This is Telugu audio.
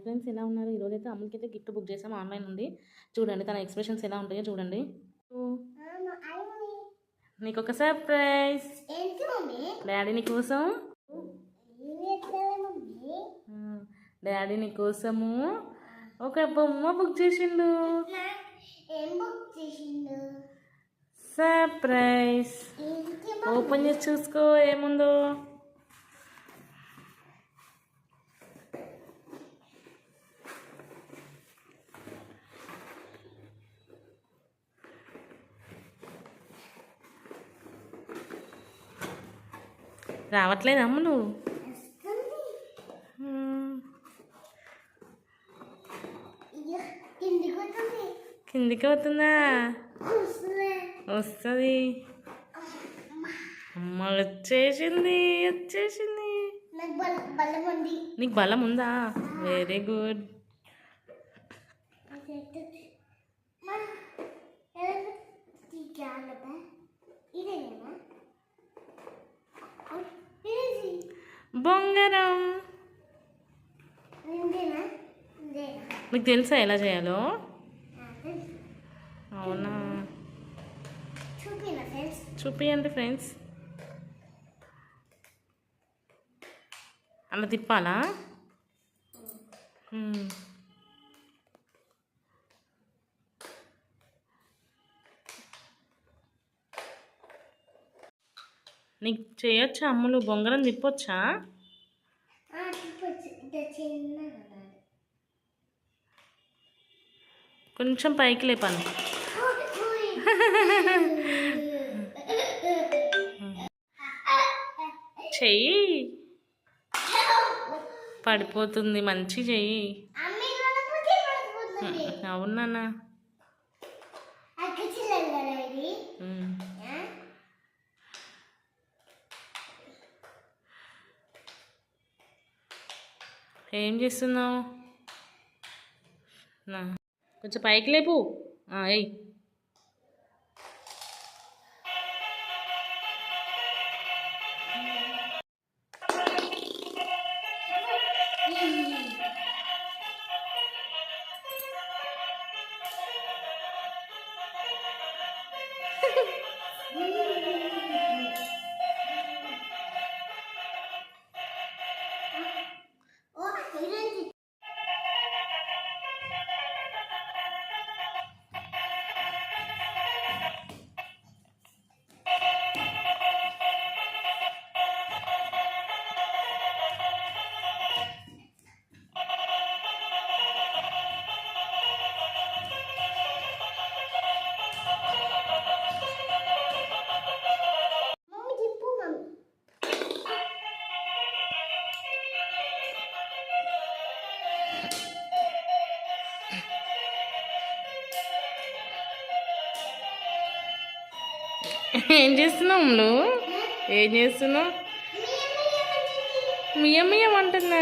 హాయ్ ఫ్రెండ్స్ ఎలా ఉన్నారు? ఈరోజు అయితే అమ్ములకి అయితే గిఫ్ట్ బుక్ చేసాం ఆన్లైన్ నుండి చూడండి తన ఎక్స్ప్రెషన్స్ ఎలా ఉంటాయో చూడండి. నీకు ఒక సర్ప్రైజ్. డాడీ నీ కోసం ఏమి ఎట్లా మమ్మీ డాడీ నీ కోసము ఒక బొమ్మ బుక్ చేసిండు. సర్ప్రైజ్. ఓపెన్ చేసి చూసుకో ఏముందో. రావట్లేదు అమ్మ నువ్వు. కిందికి వస్తుంది అవుతుందా వస్తుంది. అమ్మ వచ్చేసింది వచ్చేసింది. నీకు బలం ఉందా? వెరీ గుడ్ మన బొంగరం. మీకు తెలుసా ఎలా చేయాలో? అవునా? చూపియండి ఫ్రెండ్స్. అలా తిప్పాలా? నీకు చేయొచ్చా అమ్ములు? బొంగరం తిప్పొచ్చా? కొంచెం పైకి లేపాను చెయ్యి. పడిపోతుంది. మంచి చెయ్యి. అవునా ఏం చేస్తున్నావు? కొంచెం పైకి లేపు. ఏయ్. ఏం చేస్తున్నావు అమ్ములు? ఏం చేస్తున్నావు? మియ మియ అంటున్నా